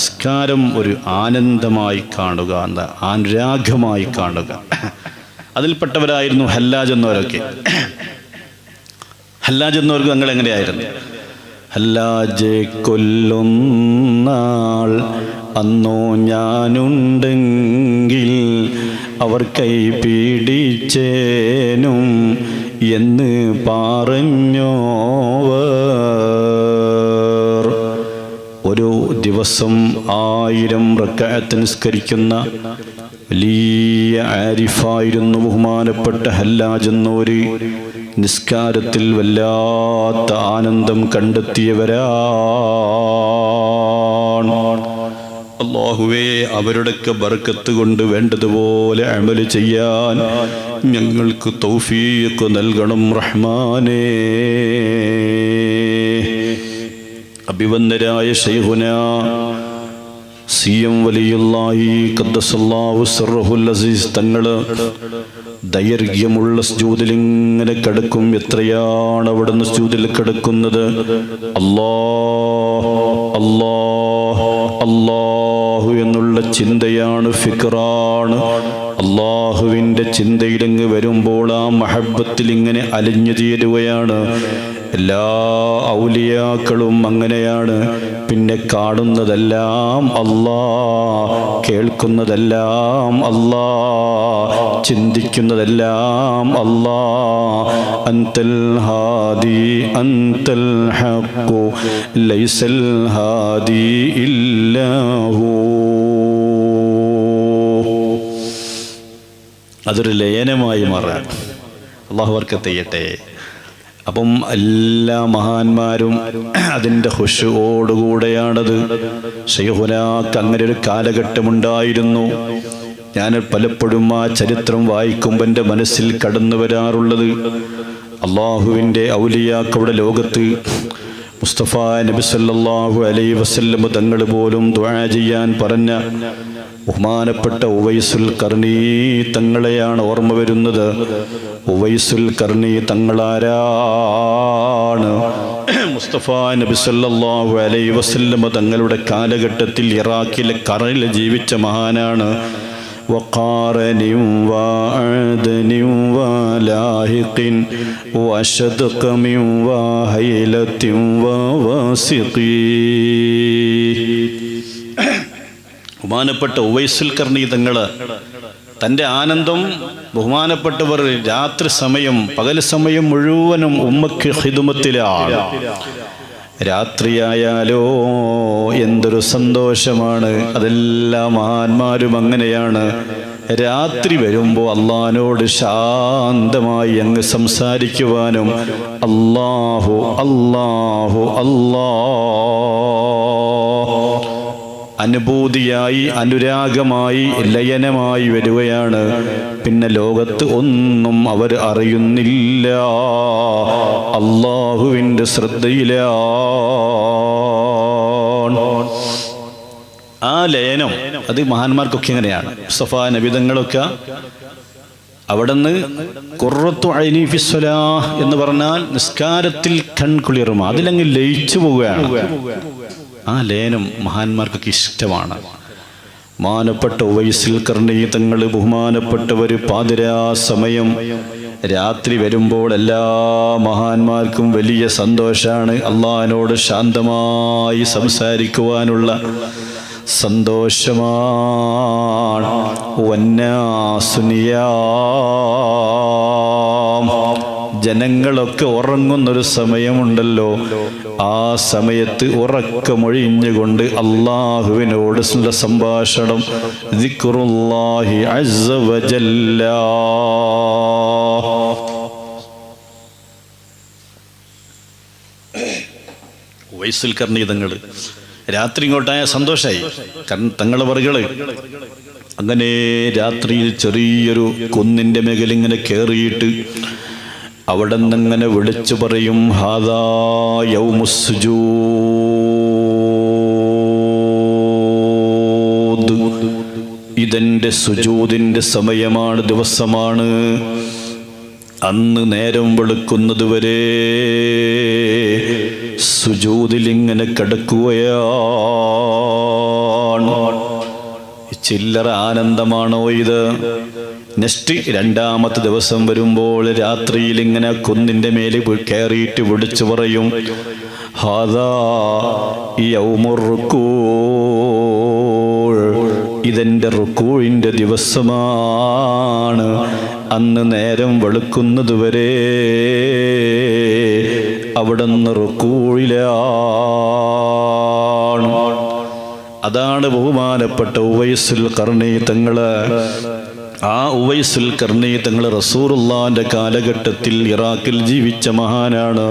നിസ്കാരം ഒരു ആനന്ദമായി കാണുക എന്താ അനുരാഗമായി കാണുക. അതിൽപ്പെട്ടവരായിരുന്നു ഹല്ലാജ് എന്നവരൊക്കെ. ഹല്ലാജ് എന്നവർക്ക് ഞങ്ങൾ എങ്ങനെയായിരുന്നു? ഹല്ലാജ് കൊല്ലുന്നാൾ അന്നോ ഞാനുണ്ടെങ്കിൽ അവർ കൈ പിടിച്ചേനും എന്ന് പറഞ്ഞോവർ ദിവസം ആയിരം റക്കായത്ത് നിസ്കരിക്കുന്ന വലിയ ആരിഫായിരുന്നു ബഹുമാനപ്പെട്ട ഹല്ലാജ് നിസ്കാരത്തിൽ വല്ലാത്ത ആനന്ദം കണ്ടെത്തിയവരാണ്. അള്ളാഹുവേ അവരുടെയൊക്കെ ബർക്കത്ത് കൊണ്ട് വേണ്ടതുപോലെ അമൽ ചെയ്യാൻ ഞങ്ങൾക്ക് തൗഫീഖ് നൽകണം റഹ്മാനേ. അഭിവന്ദരായ ഷെയ്ഹുന സി എം വലിയുള്ളാഹി ഖദ്ദസല്ലാഹു സർഹുൽ അസീസ് തങ്ങൾ ദൈർഘ്യമുള്ള സ്ജൂതിൽ ഇങ്ങനെ കിടക്കും. എത്രയാണ് അവിടുന്ന് സ്ജൂതിൽ കിടക്കുന്നത്? അല്ലാ അല്ലാ അല്ലാഹു എന്നുള്ള ചിന്തയാണ് ഫിക്റാണ്. അള്ളാഹുവിന്റെ ചിന്തയിലങ്ങ് വരുമ്പോൾ ആ മഹബത്തിൽ ഇങ്ങനെ അലിഞ്ഞു തീരുകയാണ് എല്ലാ ഔലിയാക്കളും അങ്ങനെയാണ്. പിന്നെ കാണുന്നതെല്ലാം അല്ലാ കേൾക്കുന്നതെല്ലാം അല്ലാ ചിന്തിക്കുന്നതെല്ലാം അല്ലാ അന്തൽ ഹാദി അന്തൽ ഹക്കു ലൈസൽ ഹാദി ഇല്ലാഹു. അതൊരു ലയനമായി മാറാൻ. അള്ളാഹു വർക്കത്ത് ചെയ്യട്ടെ അപ്പം എല്ലാ മഹാന്മാരും അതിന്റെ ഹുഷോടുകൂടെയാണത് ഷെയ്ഹുനാക്ക് അങ്ങനെ ഒരു കാലഘട്ടമുണ്ടായിരുന്നു. ഞാൻ പലപ്പോഴും ആ ചരിത്രം വായിക്കുമ്പോൾ എന്റെ മനസ്സിൽ കടന്നു വരാറുള്ളത്. അള്ളാഹുവിന്റെ ഔലിയാക്കളുടെ ലോകത്ത് മുസ്തഫ നബി സല്ലല്ലാഹു അലൈഹി വസല്ലം തങ്ങൾ പോലും ദുആ ചെയ്യാൻ പറഞ്ഞ ബഹുമാനപ്പെട്ട ഉവൈസുൽ കർണി തങ്ങളെയാണ് ഓർമ്മ വരുന്നത് ഉവൈസുൽ കർണി തങ്ങളാരാണ് മുസ്തഫ നബി സല്ലല്ലാഹു അലൈഹി വസല്ലം തങ്ങളുടെ കാലഘട്ടത്തിൽ ഇറാഖിലെ കറയിൽ ജീവിച്ച മഹാനാണ് وقارن وعدن ولاهق وشدق من وهيلة وواسق ബഹുമാനപ്പെട്ട ഉവൈസുൽ തങ്ങൾ തന്റെ ആനന്ദം ബഹുമാനപ്പെട്ടവർ രാത്രി സമയം പകൽ സമയം മുഴുവനും ഉമ്മക്ക് ഹിതുമത്തിലാണ് രാത്രിയായാലോ എന്തൊരു സന്തോഷമാണ്. അതെല്ലാ മഹാന്മാരും അങ്ങനെയാണ്. രാത്രി വരുമ്പോൾ അള്ളഹാനോട് ശാന്തമായി അങ്ങ് സംസാരിക്കുവാനും അല്ലാഹു അല്ലാഹു അല്ലാ അനുഭൂതിയായി അനുരാഗമായി ലയനമായി വരികയാണ്. പിന്നെ ലോകത്ത് ഒന്നും അവർ അറിയുന്നില്ല. അള്ളാഹുവിന്റെ ശ്രദ്ധയില ആ ലയനം അത് മഹാന്മാർക്കൊക്കെ എങ്ങനെയാണ് മുസ്തഫ നബിതങ്ങളൊക്കെ അവിടുന്ന് കുറത്തു അഴിനിഫിസ്വലാ എന്ന് പറഞ്ഞാൽ നിസ്കാരത്തിൽ കൺകുളിറുമ അതിലങ്ങ് ലയിച്ചു പോവുകയാണ്. ആ ലയനം മഹാന്മാർക്കൊക്കെ ഇഷ്ടമാണ്. മാനപ്പെട്ട വയസ്സിൽ കർണീതങ്ങൾ ബഹുമാനപ്പെട്ടവർ പാതിരാ സമയം. രാത്രി വരുമ്പോൾ എല്ലാ മഹാന്മാർക്കും വലിയ സന്തോഷമാണ് അള്ളഹാനോട് ശാന്തമായി സംസാരിക്കുവാനുള്ള സന്തോഷമാണ്. വന്നാസുനിയാം ജനങ്ങളൊക്കെ ഉറങ്ങുന്നൊരു സമയമുണ്ടല്ലോ. ആ സമയത്ത് ഉറക്കമൊഴിഞ്ഞുകൊണ്ട് അള്ളാഹുവിനോട് സംഭാഷണം. ദിക്റുല്ലാഹി അസ്സ വജല്ല വയസ്സിൽ രാത്രി ഇങ്ങോട്ടായ സന്തോഷമായി കാരണം തങ്ങളെ വറുകൾ. അങ്ങനെ രാത്രിയിൽ ചെറിയൊരു കുന്നിന്റെ മേഖലിങ്ങനെ കയറിയിട്ട് അവിടെ നിന്നങ്ങനെ വിളിച്ചു പറയും ഇതെന്റെ സുജൂദിന്റെ സമയമാണ് ദിവസമാണ്. അന്ന് നേരം വെളുക്കുന്നത് വരെ സുജൂദിൽ ഇങ്ങനെ കിടക്കുകയാ. ചില്ലറ ആനന്ദമാണോ ഇത്? നെക്സ്റ്റ് രണ്ടാമത്തെ ദിവസം വരുമ്പോൾ രാത്രിയിൽ ഇങ്ങനെ കുന്നിന്റെ പോയി കയറിയിട്ട് വിളിച്ചു പറയും ഹാദാ ഇതെന്റെ റുക്കൂഴിന്റെ ദിവസമാണ്. അന്ന് നേരം വെളുക്കുന്നതുവരെ അവിടുന്ന് റുക്കൂഴിലാണ് അതാണ് ബഹുമാനപ്പെട്ട ഉവൈസുൽ കർണി തങ്ങൾ. ആ ഉവൈസുൽ കർണി തങ്ങൾ റസൂറുല്ലാന്റെ കാലഘട്ടത്തിൽ ഇറാഖിൽ ജീവിച്ച മഹാനാണ്.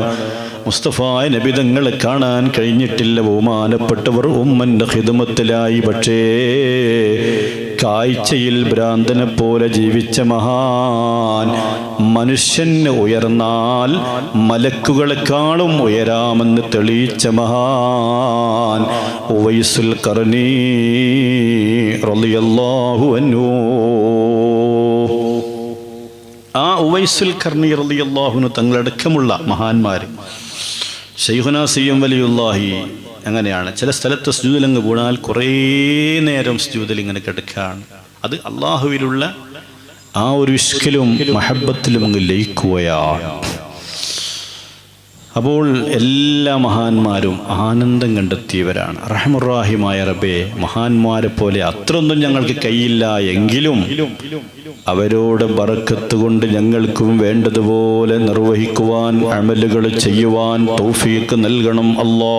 മുസ്തഫായ നബിതങ്ങളെ കാണാൻ കഴിഞ്ഞിട്ടില്ല ബഹുമാനപ്പെട്ടവർ ഉമ്മന്റെ ഹിതമത്തിലായി പക്ഷേ കാഴ്ചയിൽ ഭ്രാന്തനെ പോലെ ജീവിച്ച മഹാൻ മനുഷ്യന് ഉയർന്നാൽ മലക്കുകളെക്കാളും ഉയരാമെന്ന് തെളിയിച്ച മഹാൻ. ഉവൈസുൽ കർണീ റളിയല്ലാഹു അൻഹു. ആ ഉവൈസുൽ കർണി റളിയല്ലാഹുവിന് തങ്ങളടക്കമുള്ള മഹാന്മാർ ഷെയ്ഹുന സിയം വലിയുല്ലാഹി അങ്ങനെയാണ്. ചില സ്ഥലത്ത് സ്ജൂതിലങ്ങ് വീണാൽ കുറേ നേരം സ്ജൂതിൽ ഇങ്ങനെ കിടക്കുകയാണ്. അത് അള്ളാഹുവിലുള്ള ആ ഒരു ഇഷ്കിലും മഹബത്തിലും അങ്ങ് ലയിക്കുകയാണ്. അപ്പോൾ എല്ലാ മഹാന്മാരും ആനന്ദം കണ്ടെത്തിയവരാണ്. റഹമുറാഹിമായ റബ്ബെ മഹാന്മാരെ പോലെ അത്രയൊന്നും ഞങ്ങൾക്ക് കയ്യില്ല എങ്കിലും അവരോട് ബറക്കത്ത് കൊണ്ട് ഞങ്ങൾക്കും വേണ്ടതുപോലെ നിർവഹിക്കുവാൻ അമലുകൾ ചെയ്യുവാൻ തൗഫീക്ക് നൽകണം. അല്ലോ.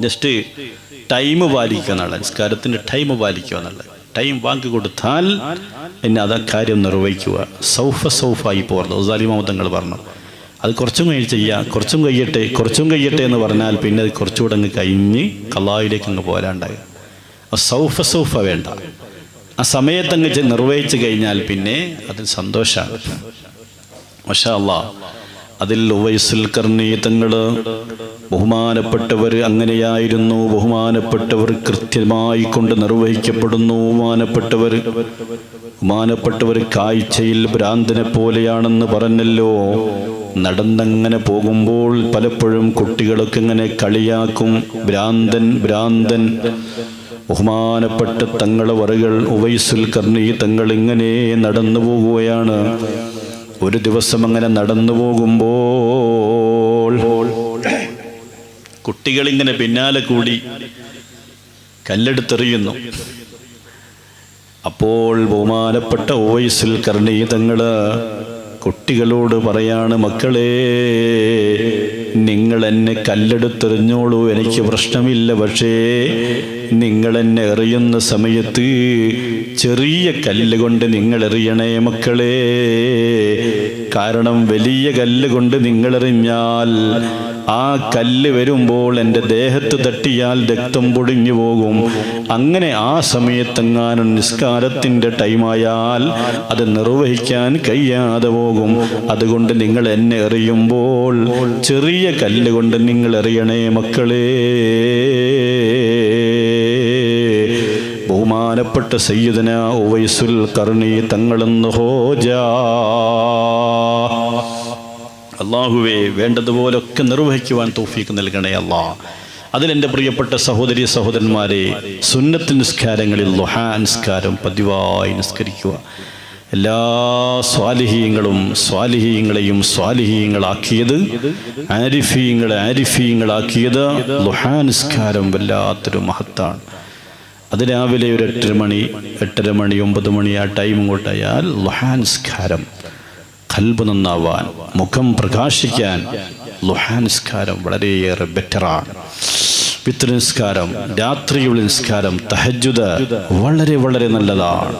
ജസ്റ്റ് ടൈം പാലിക്കുക എന്നുള്ള നിസ്കാരത്തിന്റെ ടൈം പാലിക്കുക എന്നുള്ളത്. ടൈം വാങ്ങി കൊടുത്താൽ എന്നെ അതാ കാര്യം നിർവഹിക്കുക. സൗഫ സൗഫായി പോർന്നു ഉസാലിമാമത്തങ്ങൾ പറഞ്ഞു. അത് കുറച്ചും കഴിഞ്ഞ് ചെയ്യുക കുറച്ചും കഴിയട്ടെ കുറച്ചും കഴിയട്ടെ എന്ന് പറഞ്ഞാൽ പിന്നെ അത് കുറച്ചുകൂടെ അങ്ങ് കഴിഞ്ഞ് കള്ളായിലേക്ക് അങ്ങ് പോരാണ്ടായി. ആ സൗഫ സൗഫ വേണ്ട. ആ സമയത്തങ്ങ് നിർവഹിച്ചു കഴിഞ്ഞാൽ പിന്നെ അതിന് സന്തോഷമാണ് മഷാ അല്ലാ അതിൽ ഉവൈസുൽ കർണി തങ്ങൾ ബഹുമാനപ്പെട്ടവർ അങ്ങനെയായിരുന്നു. ബഹുമാനപ്പെട്ടവർ കൃത്യമായി കൊണ്ട് നിർവഹിക്കപ്പെടുന്നു. ബഹുമാനപ്പെട്ടവർ ബഹുമാനപ്പെട്ടവർ കാഴ്ചയിൽ ഭ്രാന്തനെ പോലെയാണെന്ന് പറഞ്ഞല്ലോ. നടന്നങ്ങനെ പോകുമ്പോൾ പലപ്പോഴും കുട്ടികളൊക്കെ ഇങ്ങനെ കളിയാക്കും. ഭ്രാന്തൻ ഭ്രാന്തൻ. ബഹുമാനപ്പെട്ട തങ്ങളെ വറുകൾ ഉവൈസുൽ കർണി തങ്ങൾ ഇങ്ങനെ നടന്നു പോകുകയാണ് ഒരു ദിവസം അങ്ങനെ നടന്നു പോകുമ്പോൾ കുട്ടികളിങ്ങനെ പിന്നാലെ കൂടി കല്ലെടുത്തെറിയുന്നു. അപ്പോൾ ബഹുമാനപ്പെട്ട ഓയസിൽ കർണീതങ്ങൾ കുട്ടികളോട് പറയാണ് മക്കളെ നിങ്ങൾ എന്നെ കല്ലെടുത്തെറിഞ്ഞോളൂ. എനിക്ക് പ്രശ്നമില്ല. പക്ഷേ നിങ്ങൾ എന്നെ എറിയുന്ന സമയത്ത് ചെറിയ കല്ല് കൊണ്ട് നിങ്ങൾ എറിയണേ മക്കളെ. കാരണം വലിയ കല്ല് കൊണ്ട് നിങ്ങൾ എറിഞ്ഞാൽ ആ കല്ല് വരുമ്പോൾ എന്റെ ദേഹത്ത് തട്ടിയാൽ രക്തം പൊടിഞ്ഞു പോകും. അങ്ങനെ ആ സമയത്തെങ്ങാനും നിസ്കാരത്തിന്റെ ടൈമായാൽ അത് നിർവഹിക്കാൻ കഴിയാതെ പോകും. അതുകൊണ്ട് നിങ്ങൾ എന്നെ എറിയുമ്പോൾ ചെറിയ കല്ല് കൊണ്ട് നിങ്ങൾ എറിയണേ മക്കളേ. ബഹുമാനപ്പെട്ട സയ്യിദന ഉവൈസുൽ കർണി തങ്ങളെന്ന് ഹോജാ. അള്ളാഹുവെ വേണ്ടതുപോലൊക്കെ നിർവഹിക്കുവാൻ തോഫീക്ക് നൽകണേ അല്ലാ അതിലെന്റെ പ്രിയപ്പെട്ട സഹോദരി സഹോദരന്മാരെ സുന്നത്ത് നിസ്കാരങ്ങളിൽ ലുഹാ നിസ്കാരം പതിവായി നിസ്കരിക്കുക. എല്ലാ സ്വാലിഹീങ്ങളും സ്വാലിഹീങ്ങളെയും സ്വാലിഹീങ്ങളാക്കിയത് ആരിഫീങ്ങളെ ആരിഫീങ്ങളാക്കിയത് ലുഹാ നിസ്കാരം വല്ലാത്തൊരു മഹത്താണ്. അത് രാവിലെ ഒരു എട്ടര മണി എട്ടര മണി ഒമ്പത് മണി ആ ടൈം ഇങ്ങോട്ടായാൽ ലുഹാ നിസ്കാരം കൽബ് നന്നാവാൻ മുഖം പ്രകാശിക്കാൻ ലുഹാ നിസ്കാരം വളരെയേറെ ബെറ്ററാണ്. വിത്ര നിസ്കാരം രാത്രിയുള്ള നിസ്കാരം തഹജുദ് വളരെ വളരെ നല്ലതാണ്.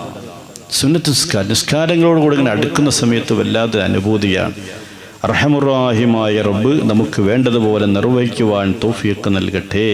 സുന്നത്ത് നിസ്കാരം നിസ്കാരങ്ങളോട് കൂടെ ഇങ്ങനെ അടുക്കുന്ന സമയത്ത് വല്ലാതെ അനുഭൂതിയാണ്. റഹമുറാഹിമായ റബ്ബ് നമുക്ക് വേണ്ടതുപോലെ നിർവഹിക്കുവാൻ തോഫിയൊക്കെ നൽകട്ടെ.